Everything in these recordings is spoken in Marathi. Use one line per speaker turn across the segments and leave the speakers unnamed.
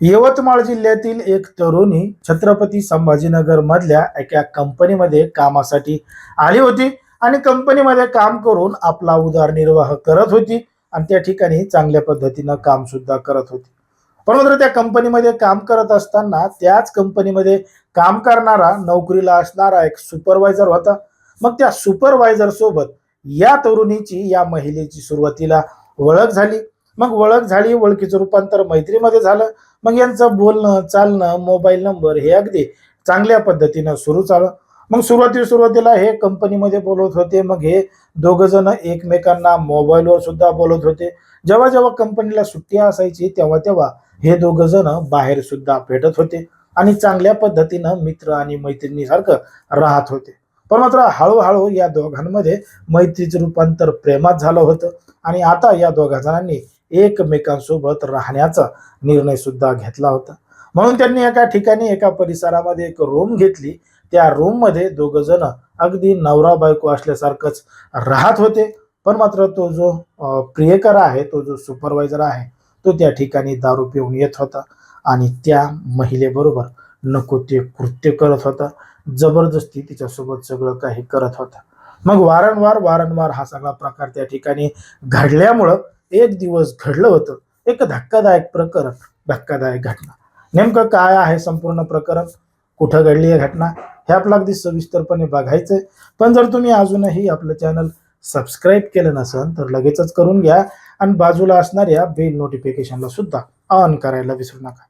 यवतमाळ जिल्ह्यातील एक तरुणी छत्रपती संभाजीनगर मधल्या एका कंपनीमध्ये कामासाठी आली होती आणि कंपनीमध्ये काम करून आपला उदरनिर्वाह करत होती आणि त्या ठिकाणी चांगल्या पद्धतीनं काम सुद्धा करत होती. पण मात्र त्या कंपनीमध्ये काम करत असताना त्याच कंपनीमध्ये काम करणारा नोकरीला असणारा एक सुपरवायझर होता. मग त्या सुपरवायझर सोबत या तरुणीची या महिलेची सुरुवातीला ओळख झाली. मग ओळख झाली ओळखीचं रूपांतर मैत्रीमध्ये झालं. मग यांचं बोलणं चालणं मोबाईल नंबर हे अगदी चांगल्या पद्धतीनं सुरू झालं. मग सुरुवाती सुरुवातीला हे कंपनीमध्ये बोलत होते. मग हे दोघ जण एकमेकांना मोबाईलवर सुद्धा बोलत होते. जेव्हा जेव्हा कंपनीला सुट्टी असायची तेव्हा तेव्हा हे दोघ जण बाहेर सुद्धा भेटत होते आणि चांगल्या पद्धतीनं मित्र आणि मैत्रिणीसारखं राहत होते. पण मात्र हळूहळू या दोघांमध्ये मैत्रीचं रूपांतर प्रेमात झालं होतं आणि आता या दोघा जणांनी एकमेकांसोबत राहण्याचा निर्णय सुद्धा घेतला होता. म्हणून त्यांनी एका ठिकाणी एका परिसरामध्ये एक रूम घेतली. त्या रूममध्ये जण अगदी नवरा बायको असल्यासारखंच राहत होते. पण मात्र तो जो प्रियकर आहे तो जो सुपरवायझर आहे तो त्या ठिकाणी दारू पिऊन येत होता. आणि त्या महिलेबरोबर नको ते कृत्य करत होता. जबरदस्ती तिच्यासोबत सगळं काही करत होता. मग वारंवार वारंवार हा सगळा प्रकार त्या ठिकाणी घडल्यामुळं एक दिवस घडलं होतं. एक धक्कादायक प्रकरण धक्कादायक घटना. नेमकं काय आहे संपूर्ण प्रकरण? कुठं घडली आहे घटना? हे आपलं अगदी सविस्तरपणे बघायचंय. पण जर तुम्ही अजूनही आपलं चॅनल सबस्क्राईब केलं नसेल तर लगेचच करून घ्या आणि बाजूला असणाऱ्या बेल नोटिफिकेशनला सुद्धा ऑन करायला विसरू नका.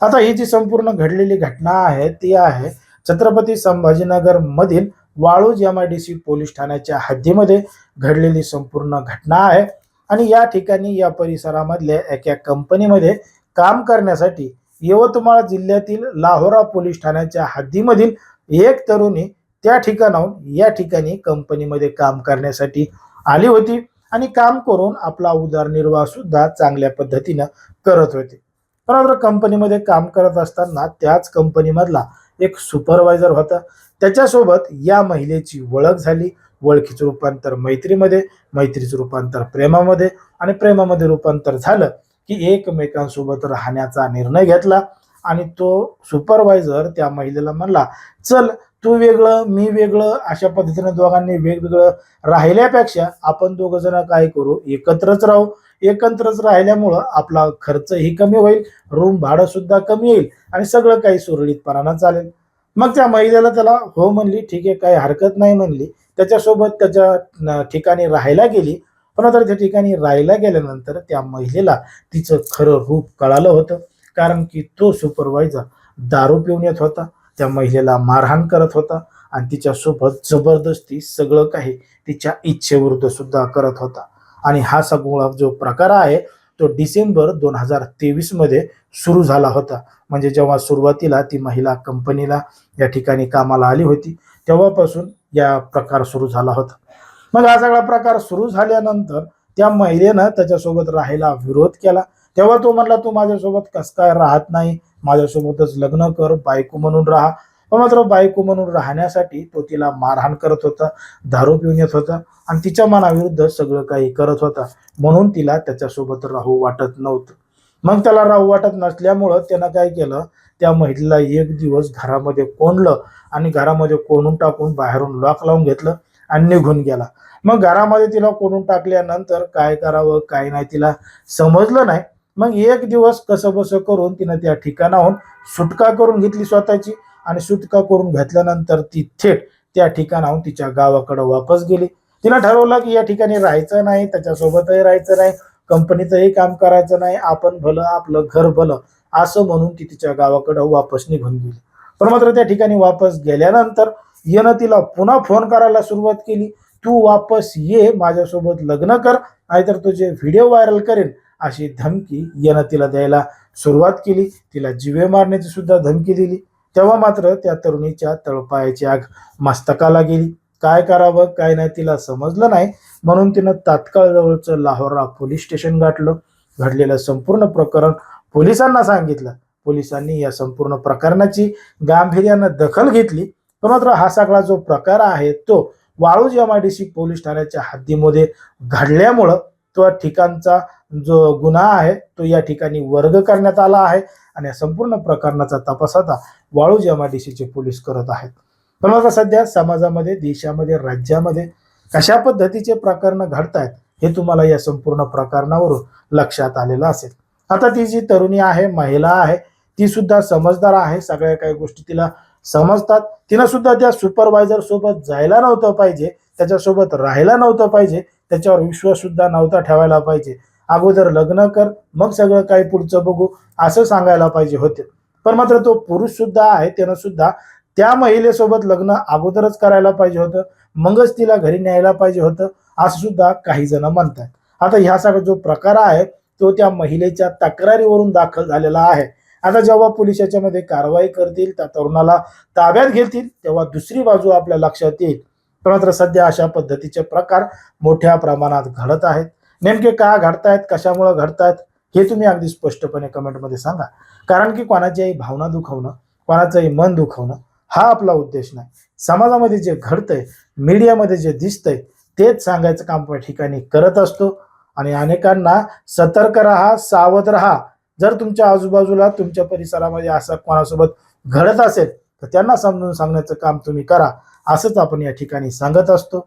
आता ही जी संपूर्ण घडलेली घटना आहे ती आहे छत्रपती संभाजीनगर मधील Waluj M I D C police ठाण्याच्या हद्दीमध्ये घडलेली संपूर्ण घटना आहे. आणि या ठिकाणी या परिसरामधल्या एका कंपनीमध्ये काम करण्यासाठी यवतमाळ जिल्ह्यातील लाहोरा पोलीस ठाण्याच्या हद्दीमधील एक तरुणी त्या ठिकाणाहून या ठिकाणी कंपनीमध्ये काम करण्यासाठी आली होती आणि काम करून आपला उदरनिर्वाह सुद्धा चांगल्या पद्धतीनं करत होते. बरोबर कंपनीमध्ये काम करत असताना त्याच कंपनीमधला एक सुपरवायझर होता. त्याच्यासोबत या महिलेची ओळख झाली. ओळखीचं रूपांतर मैत्रीमध्ये मैत्रीचं रूपांतर प्रेमामध्ये आणि प्रेमामध्ये रूपांतर झालं की एकमेकांसोबत राहण्याचा निर्णय घेतला आणि तो सुपरवायझर त्या महिलेला म्हणला चल तू वेगळं मी वेगळं अशा पद्धतीने दोघांनी वेगवेगळं राहिल्यापेक्षा आपण दोघं जण काय करू? एकत्रच राहू. एकत्रच राहिल्यामुळं आपला खर्चही कमी होईल रूम भाडं सुद्धा कमी येईल आणि सगळं काही सुरळीतपणानं चालेल. मग त्या महिलेला त्याला हो म्हणली ठीक आहे काही हरकत नाही म्हणली. त्याच्यासोबत त्याच्या ठिकाणी राहायला गेली. पण आता त्या ठिकाणी राहायला गेल्यानंतर त्या महिलेला तिचं खरं रूप कळालं होतं. कारण की तो सुपरवायझर दारू पिऊन येत होता. त्या महिलेला मारहाण करत होता. आणि तिच्यासोबत जबरदस्ती सगळं काही तिच्या इच्छेविरुद्ध सुद्धा करत होता. आणि हा सगळा जो प्रकार आहे तो डिसेंबर दोन हजार तेवीसमध्ये सुरू झाला होता. म्हणजे जेव्हा सुरुवातीला ती महिला कंपनीला या ठिकाणी कामाला आली होती तेव्हापासून या प्रकार सुरू झाला होता. मग हा सगळा प्रकार सुरू झाल्यानंतर त्या महिलेनं त्याच्यासोबत राहायला विरोध केला. तेव्हा तो म्हणला तू माझ्यासोबत कस काय राहत नाही? माझ्यासोबतच लग्न कर बायको म्हणून राहा. पण मात्र बायको म्हणून राहण्यासाठी तो तिला मारहाण करत होता दारू पिऊन येत होता आणि तिच्या मनाविरुद्ध सगळं काही करत होता. म्हणून तिला त्याच्यासोबत राहू वाटत नव्हतं. मग त्याला राहू वाटत नसल्यामुळं त्यानं काय केलं त्या महिलेला एक दिवस घरामध्ये कोंडलं आणि घरामध्ये कोंडून टाकून बाहेरून लॉक लावून घेतलं आणि निघून गेला. मग घरामध्ये तिला कोंडून टाकल्यानंतर काय करावं काय नाही तिला समजलं नाही. मग एक दिवस कसं बसं करून तिनं त्या ठिकाणाहून सुटका करून घेतली स्वतःची. आणि सुटका करून घेतल्यानंतर ती थेट त्या ठिकाणाहून तिच्या गावाकडे वापस गेली. तिनं ठरवलं की या ठिकाणी राहायचं नाही त्याच्यासोबतही राहायचं नाही कंपनीचंही काम करायचं नाही आपण भलं आपलं घर भलं असं म्हणून ती तिच्या गावाकडे वापस निघून गेली. पण मात्र त्या ठिकाणी वापस गेल्यानंतर येणं तिला पुन्हा फोन करायला सुरुवात केली. तू वापस ये माझ्यासोबत लग्न कर नाहीतर तुझे व्हिडिओ व्हायरल करेन अशी धमकी येणं तिला द्यायला सुरुवात केली. तिला जिवे मारण्याची सुद्धा धमकी दिली. तेव्हा मात्र त्या तरुणीच्या तळपायाची आग मस्तकाला गेली. काय करावं काय नाही तिला समजलं नाही. म्हणून तिनं तात्काळ जवळचं लाहोरा पोलीस स्टेशन गाठलं. घडलेलं संपूर्ण प्रकरण पोलिसांना सांगितलं. पोलिसांनी या संपूर्ण प्रकरणाची गांभीर्यानं दखल घेतली. पण मात्र हा सगळा जो प्रकार आहे तो Waluj M I D C police ठाण्याच्या हद्दीमध्ये घडल्यामुळं तो ठिकाणचा जो गुन्हा आहे तो या ठिकाणी वर्ग करण्यात आला आहे आणि या संपूर्ण प्रकरणाचा तपास आता वाळूज एमआयडीसीचे पोलीस करत आहेत. पण आता सध्या समाजामध्ये देशामध्ये राज्यामध्ये कशा पद्धतीचे प्रकरण घडतायत हे तुम्हाला या संपूर्ण प्रकरणावरून लक्षात आलेलं असेल. आता ती जी तरुणी आहे महिला आहे ती सुद्धा समजदार आहे. सगळ्या काही गोष्टी तिला समजतात. तिनं सुद्धा त्या सुपरवायझर सोबत जायला नव्हतं पाहिजे. त्याच्यासोबत राहायला नव्हतं पाहिजे. त्याच्यावर विश्वास सुद्धा नव्हता ठेवायला पाहिजे. अगोदर लग्न कर मग सगळं काही पुढचं बघू असं सांगायला पाहिजे होते. पण मात्र तो पुरुष सुद्धा आहे त्यानं सुद्धा त्या महिलेसोबत लग्न अगोदरच करायला पाहिजे होतं मगच तिला घरी न्यायला पाहिजे होतं असं सुद्धा काही जण म्हणतात. आता ह्या सगळा जो प्रकार आहे तो त्या महिलेच्या तक्रारीवरून दाखल झालेला आहे. आता जेव्हा पोलीस याच्यामध्ये कारवाई करतील त्या तरुणाला ताब्यात घेतील तेव्हा दुसरी बाजू आपल्या लक्षात येईल. पण मात्र सध्या अशा पद्धतीचे प्रकार मोठ्या प्रमाणात घडत आहेत. नेमके का घडतायत कशामुळे घडतायत हे तुम्ही अगदी स्पष्टपणे कमेंटमध्ये सांगा. कारण की कोणाच्याही भावना दुखवणं कोणाचंही मन दुखवणं हा आपला उद्देश नाही. समाजामध्ये जे घडतंय मीडियामध्ये जे दिसतंय तेच सांगायचं काम ठिकाणी करत असतो. आणि अनेकांना सतर्क राहा सावध राहा. जर तुमच्या आजूबाजूला तुमच्या परिसरामध्ये असं कोणासोबत घडत असेल तर त्यांना समजून सांगण्याचं काम तुम्ही करा. असंच आपण या ठिकाणी सांगत असतो.